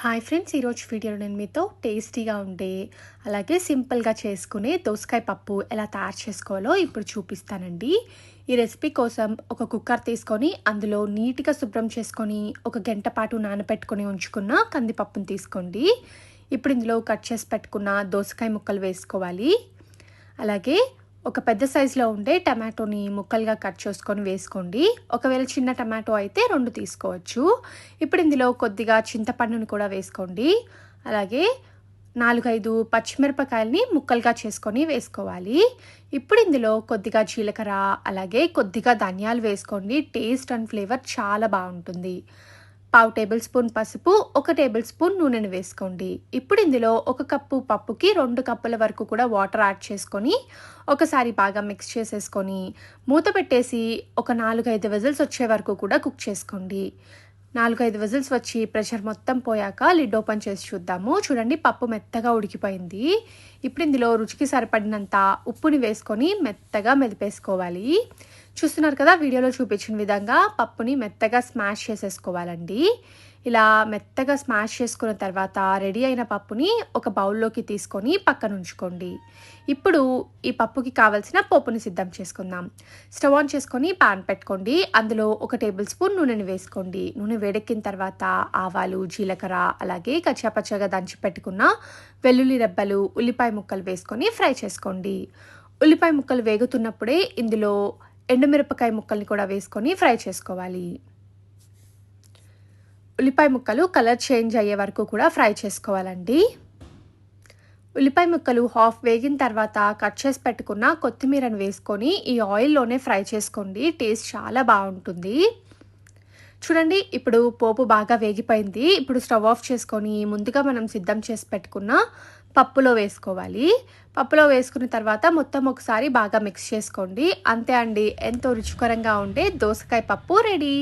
Hi friends ఈరోజు వీడియోలో నేను మీతో టేస్టీగా ఉండే అలాగే సింపుల్గా చేసుకునే దోసకాయ పప్పు ఎలా తయారు చేసుకోవాలో ఇప్పుడు చూపిస్తానండి. ఈ రెసిపీ కోసం ఒక కుక్కర్ తీసుకొని అందులో నీట్గా శుభ్రం చేసుకొని ఒక గంట పాటు నానబెట్టుకొని ఉంచుకున్న కందిపప్పును తీసుకోండి. ఇప్పుడు ఇందులో కట్ చేసి పెట్టుకున్న దోసకాయ ముక్కలు వేసుకోవాలి. అలాగే ఒక పెద్ద సైజులో ఉండే టమాటోని ముక్కలుగా కట్ చేసుకొని వేసుకోండి. ఒకవేళ చిన్న టమాటో అయితే రెండు తీసుకోవచ్చు. ఇప్పుడు ఇందులో కొద్దిగా చింతపండుని కూడా వేసుకోండి. అలాగే నాలుగైదు పచ్చిమిరపకాయలని ముక్కలుగా చేసుకొని వేసుకోవాలి. ఇప్పుడు ఇందులో కొద్దిగా జీలకర్ర అలాగే కొద్దిగా ధనియాలు వేసుకోండి. టేస్ట్ అండ్ ఫ్లేవర్ చాలా బాగుంటుంది. పావు టేబుల్ స్పూన్ పసుపు ఒక టేబుల్ స్పూన్ నూనెను వేసుకోండి. ఇప్పుడు ఇందులో ఒక కప్పు పప్పుకి రెండు కప్పుల వరకు కూడా వాటర్ యాడ్ చేసుకొని ఒకసారి బాగా మిక్స్ చేసేసుకొని మూత పెట్టేసి ఒక నాలుగైదు విజిల్స్ వచ్చే వరకు కూడా కుక్ చేసుకోండి. నాలుగైదు విజిల్స్ వచ్చి ప్రెషర్ మొత్తం పోయాక లిడ్ ఓపెన్ చేసి చూద్దాము. చూడండి పప్పు మెత్తగా ఉడికిపోయింది. ఇప్పుడు ఇందులో రుచికి సరిపడినంత ఉప్పుని వేసుకొని మెత్తగా మెదిపేసుకోవాలి. చూస్తున్నారు కదా వీడియోలో చూపించిన విధంగా పప్పుని మెత్తగా స్మాష్ చేసేసుకోవాలండి. ఇలా మెత్తగా స్మాష్ చేసుకున్న తర్వాత రెడీ అయిన పప్పుని ఒక బౌల్లోకి తీసుకొని పక్కన ఉంచుకోండి. ఇప్పుడు ఈ పప్పుకి కావలసిన పోపుని సిద్ధం చేసుకుందాం. స్టవ్ ఆన్ చేసుకొని పాన్ పెట్టుకోండి. అందులో ఒక టేబుల్ స్పూన్ నూనెని వేసుకోండి. నూనె వేడెక్కిన తర్వాత ఆవాలు జీలకర్ర అలాగే కచ్చాపచ్చగా దంచి పెట్టుకున్న వెల్లుల్లి రెబ్బలు ఉల్లిపాయ ముక్కలు వేసుకొని ఫ్రై చేసుకోండి. ఉల్లిపాయ ముక్కలు వేగుతున్నప్పుడే ఇందులో ఎండుమిరపకాయ ముక్కల్ని కూడా వేసుకొని ఫ్రై చేసుకోవాలి. ఉల్లిపాయ ముక్కలు కలర్ చేంజ్ అయ్యే వరకు కూడా ఫ్రై చేసుకోవాలండి. ఉల్లిపాయ ముక్కలు హాఫ్ వేగిన తర్వాత కట్ చేసి పెట్టుకున్న కొత్తిమీరను వేసుకొని ఈ ఆయిల్లోనే ఫ్రై చేసుకోండి. టేస్ట్ చాలా బాగుంటుంది. చూడండి ఇప్పుడు పోపు బాగా వేగిపోయింది. ఇప్పుడు స్టవ్ ఆఫ్ చేసుకొని ముందుగా మనం సిద్ధం చేసి పెట్టుకున్న పప్పులో వేసుకోవాలి. పప్పులో వేసుకున్న తర్వాత మొత్తం ఒకసారి బాగా మిక్స్ చేసుకోండి. అంతే అండి. ఎంతో రుచికరంగా ఉండే దోసకాయ పప్పు రెడీ.